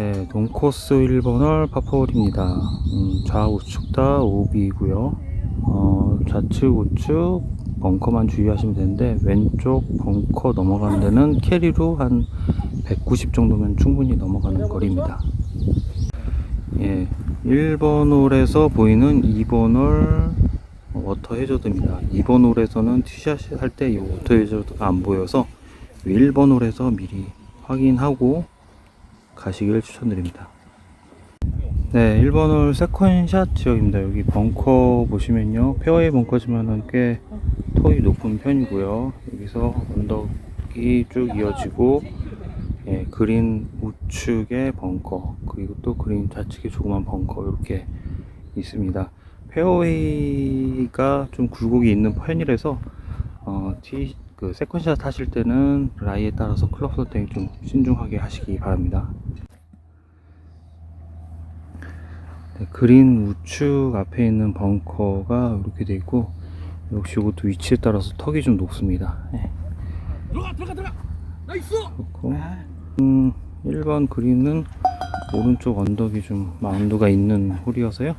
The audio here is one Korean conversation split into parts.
네, 동코스 1번홀 파포홀입니다. 음, 좌우측 다 오비고요. 어, 좌측 우측 벙커만 주의하시면 되는데 왼쪽 벙커 넘어가는 데는 캐리로 한 190 정도면 충분히 넘어가는 거리입니다. 예, 1번 홀에서 보이는 2번 홀 워터 해저드입니다. 2번 홀에서는 티샷 할 때 이 워터 해저드가 안 보여서 1번 홀에서 미리 확인하고 가시길 추천드립니다. 네, 1번 홀 세컨샷 지역입니다. 여기 벙커 보시면요. 페어웨이 벙커지만은 꽤 턱이 높은 편이고요. 여기서 언덕이 쭉 이어지고 예, 그린 우측에 벙커 그리고 또 그린 좌측에 조그만 벙커 이렇게 있습니다. 페어웨이가 좀 굴곡이 있는 편이라서 어, 티, 그 세컨샷 하실 때는 라이에 따라서 클럽 설정이 좀 신중하게 하시기 바랍니다. 네, 그린 우측 앞에 있는 벙커가 이렇게 돼 있고 역시 이것도 위치에 따라서 턱이 좀 높습니다. 네. 들어가 들어가 들어가 나이스 그렇고 음, 1번 그린은 오른쪽 언덕이 좀 마운드가 있는 홀이어서요.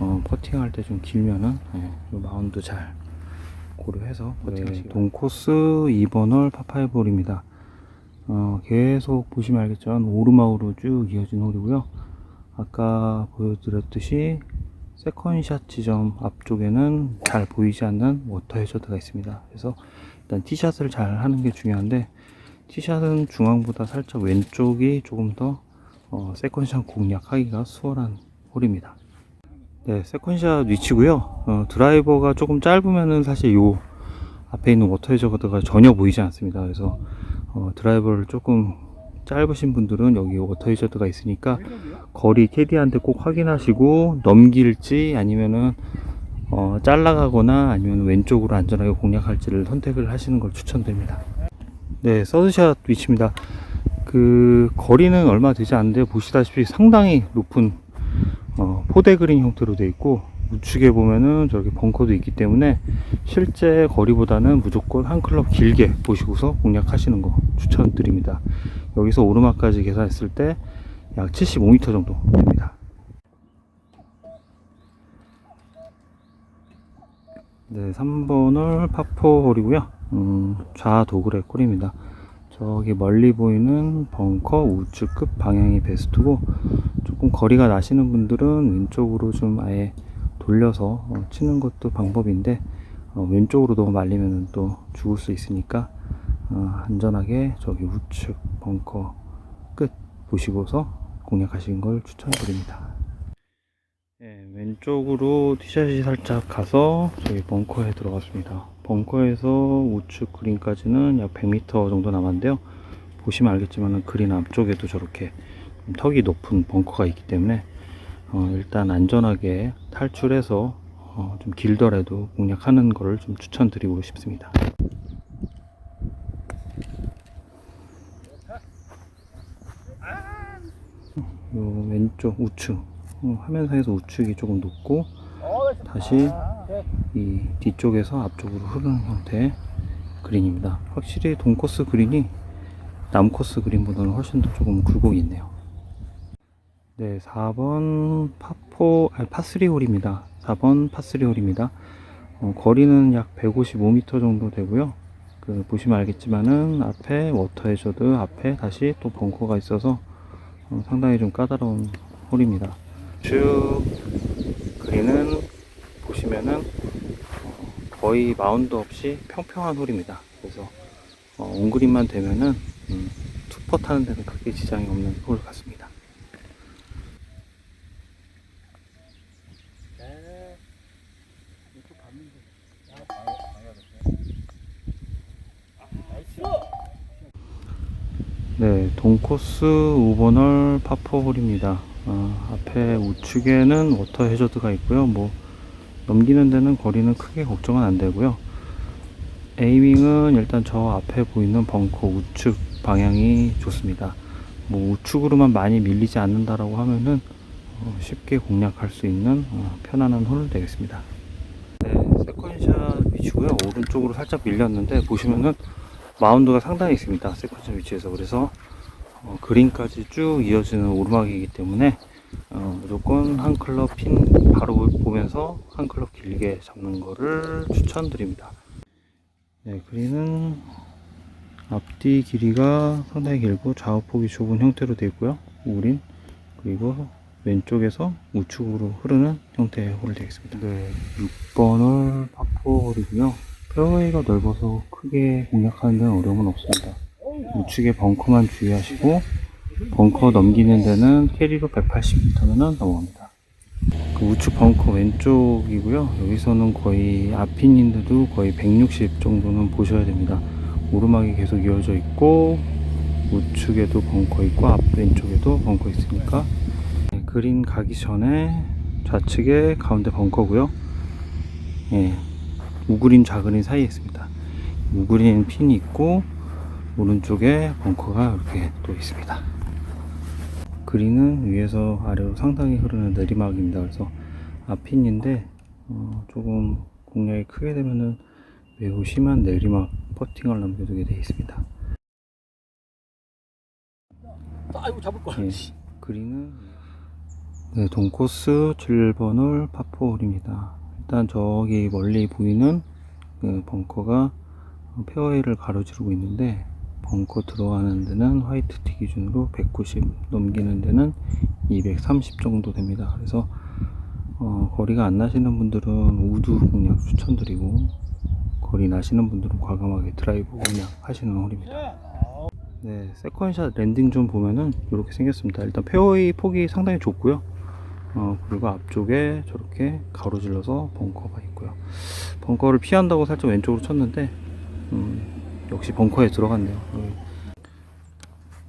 어, 퍼팅할 때 좀 길면은 예, 이 마운드 잘 고려해서 퍼팅하시기 동코스 2번 홀 파파이볼입니다. 어, 계속 보시면 알겠지만 오르막으로 쭉 이어진 홀이고요. 아까 보여드렸듯이 세컨샷 지점 앞쪽에는 잘 보이지 않는 워터 해저드가 있습니다. 그래서 일단 티샷을 잘 하는 게 중요한데 티샷은 중앙보다 살짝 왼쪽이 조금 더 어, 세컨샷 공략하기가 수월한 홀입니다. 네, 세컨샷 위치고요. 어, 드라이버가 조금 짧으면은 사실 요 앞에 있는 워터 해저드가 전혀 보이지 않습니다. 그래서 어, 드라이버를 조금 짧으신 분들은 여기 워터 해저드가 있으니까 거리 캐디한테 꼭 확인하시고 넘길지 아니면은 어, 잘라가거나 아니면 왼쪽으로 안전하게 공략할지를 선택을 하시는 걸 추천드립니다. 네, 서드샷 위치입니다. 그 거리는 얼마 되지 않는데 보시다시피 상당히 높은 어, 포대 그린 형태로 되어 있고 우측에 보면은 저기 벙커도 있기 때문에 실제 거리보다는 무조건 한 클럽 길게 보시고서 공략하시는 거 추천드립니다. 여기서 오르막까지 계산했을 때 약 75m 정도 됩니다. 네, 3번을 파포홀이고요. 음, 좌도그레 콜입니다. 저기 멀리 보이는 벙커 우측 끝 방향이 베스트고 조금 거리가 나시는 분들은 왼쪽으로 좀 아예 돌려서 어, 치는 것도 방법인데 어, 왼쪽으로 너무 말리면 또 죽을 수 있으니까 어, 안전하게 저기 우측 벙커 끝 보시고서 공략하시는 걸 추천드립니다. 네, 왼쪽으로 티샷이 살짝 가서 저기 벙커에 들어갔습니다. 벙커에서 우측 그린까지는 약 100m 정도 남았는데요. 보시면 알겠지만 그린 앞쪽에도 저렇게 좀 턱이 높은 벙커가 있기 때문에 어, 일단 안전하게 탈출해서 어, 좀 길더라도 공략하는 것을 좀 추천드리고 싶습니다. 요 왼쪽 우측 어, 화면상에서 우측이 조금 높고 다시 이 뒤쪽에서 앞쪽으로 흐르는 형태의 그린입니다. 확실히 동코스 그린이 남코스 그린보다는 훨씬 더 조금 굴곡이 있네요. 네, 4번 파포, 아니, 파3 홀입니다. 4번 파3 홀입니다. 어, 거리는 약 155m 정도 되고요. 그, 보시면 알겠지만은 앞에 워터 해저드 앞에 다시 또 벙커가 있어서 어, 상당히 좀 까다로운 홀입니다. 쭉 그린은 보시면은 어, 거의 마운드 없이 평평한 홀입니다. 그래서 어, 온그린만 되면은 음, 투퍼 타는 데는 크게 지장이 없는 홀 같습니다. 네, 동코스 5번홀 파포홀입니다. 어, 앞에 우측에는 워터 해저드가 있고요. 뭐 넘기는 데는 거리는 크게 걱정은 안 되고요. 에이밍은 일단 저 앞에 보이는 벙커 우측 방향이 좋습니다. 뭐 우측으로만 많이 밀리지 않는다라고 하면은 어, 쉽게 공략할 수 있는 어, 편안한 홀 되겠습니다. 네, 세컨샷 위치고요. 오른쪽으로 살짝 밀렸는데 보시면은 마운드가 상당히 있습니다. 세컨샷 위치에서 그래서 어, 그린까지 쭉 이어지는 오르막이기 때문에 어, 무조건 한 클럽 핀 바로 보면서 한 클럽 길게 잡는 거를 추천드립니다. 네, 그린은 앞뒤 길이가 상당히 길고 좌우폭이 좁은 형태로 되어 있고요. 우린 그리고 왼쪽에서 우측으로 흐르는 형태의 홀이 되겠습니다. 네, 6번 홀 파포홀이고요. 페어웨이가 넓어서 크게 공략하는 데는 어려움은 없습니다. 우측에 벙커만 주의하시고 벙커 넘기는 데는 캐리로 180m면 넘어갑니다. 그 우측 벙커 왼쪽이고요. 여기서는 거의 앞핀인데도 거의 160 정도는 보셔야 됩니다. 오르막이 계속 이어져 있고 우측에도 벙커 있고 앞 왼쪽에도 벙커 있으니까 네, 그린 가기 전에 좌측에 가운데 벙커고요. 예, 우그린 좌그린 사이에 있습니다. 우그린 핀이 있고 오른쪽에 벙커가 이렇게 또 있습니다. 그린은 위에서 아래로 상당히 흐르는 내리막입니다. 그래서 앞핀인데 어, 조금 공략이 크게 되면은 매우 심한 내리막 퍼팅을 남겨두게 되어 있습니다. 아이고 잡을 거야. 예, 그린은 네, 동코스 7번홀 파포홀입니다. 일단 저기 멀리 보이는 그 벙커가 페어웨이를 가로지르고 있는데 벙커 들어가는 데는 화이트 티 기준으로 190 넘기는 데는 230 정도 됩니다. 그래서 어, 거리가 안 나시는 분들은 우드 공략 추천드리고 거리 나시는 분들은 과감하게 드라이브 공략 하시는 홀입니다. 네, 세컨샷 랜딩 좀 보면은 이렇게 생겼습니다. 일단 페어웨이 폭이 상당히 좁고요. 어, 그리고 앞쪽에 저렇게 가로질러서 벙커가 있고요. 벙커를 피한다고 살짝 왼쪽으로 쳤는데, 음, 역시 벙커에 들어갔네요.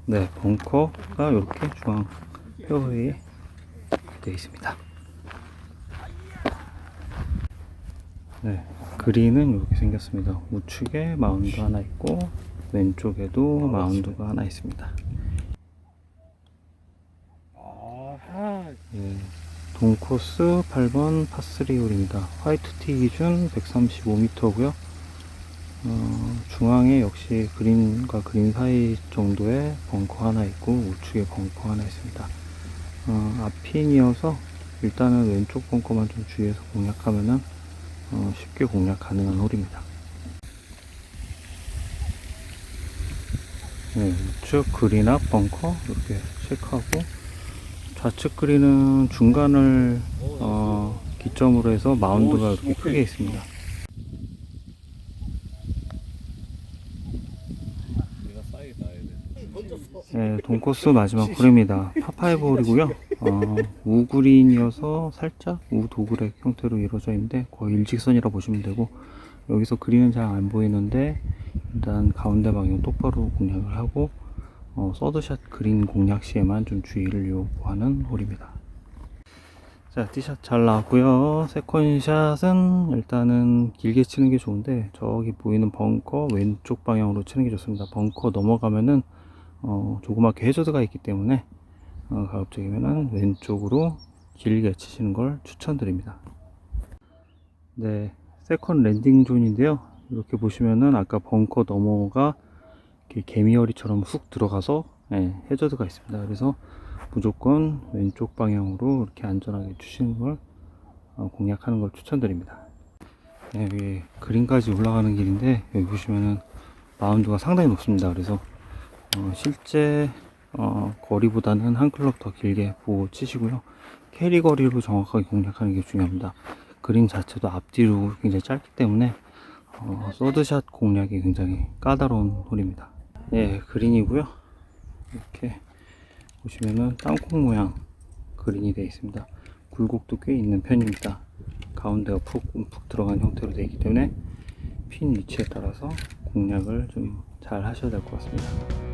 네, 벙커가 이렇게 중앙 페어웨이에 되어 있습니다. 네, 그린은 이렇게 생겼습니다. 우측에 마운드 하나 있고, 왼쪽에도 마운드가 하나 있습니다. 아하. 예, 동코스 8번 파3 홀입니다. 화이트 티 기준 135m고요. 어, 중앙에 역시 그린과 그린 사이 정도의 벙커 하나 있고 우측에 벙커 하나 있습니다. 어, 앞핀이어서 일단은 왼쪽 벙커만 좀 주의해서 공략하면은 어, 쉽게 공략 가능한 홀입니다. 네, 우측 그린 앞 벙커 이렇게 체크하고 좌측 그린은 중간을 어, 기점으로 해서 마운드가 이렇게 크게 있습니다. 네, 동코스 마지막 홀입니다. 파파이브 홀이고요. 어, 우그린이어서 살짝 우도그렉 형태로 이루어져 있는데 거의 일직선이라 보시면 되고 여기서 그린은 잘 안 보이는데 일단 가운데 방향 똑바로 공략을 하고 어, 서드샷 그린 공략 시에만 좀 주의를 요구하는 홀입니다. 자, 티샷 잘 나왔고요. 세컨샷은 일단은 길게 치는 게 좋은데 저기 보이는 벙커 왼쪽 방향으로 치는 게 좋습니다. 벙커 넘어가면은 어, 조그맣게 해저드가 있기 때문에 어, 가급적이면은 왼쪽으로 길게 치시는 걸 추천드립니다. 네, 세컨 랜딩 존인데요. 이렇게 보시면은 아까 벙커 넘어가 개미허리처럼 훅 들어가서 예, 해저드가 있습니다. 그래서 무조건 왼쪽 방향으로 이렇게 안전하게 주시는 걸 어, 공략하는 걸 추천드립니다. 네, 여기 그린까지 올라가는 길인데 여기 보시면은 마운드가 상당히 높습니다. 그래서 어, 실제 어, 거리보다는 한 클럽 더 길게 보고 치시고요. 캐리 거리로 정확하게 공략하는 게 중요합니다. 그린 자체도 앞뒤로 굉장히 짧기 때문에 어, 서드샷 공략이 굉장히 까다로운 홀입니다. 예, 그린이고요. 이렇게 보시면은 땅콩 모양 그린이 되어 있습니다. 굴곡도 꽤 있는 편입니다. 가운데가 푹 움푹 들어간 형태로 되어 있기 때문에 핀 위치에 따라서 공략을 좀 잘 하셔야 될 것 같습니다.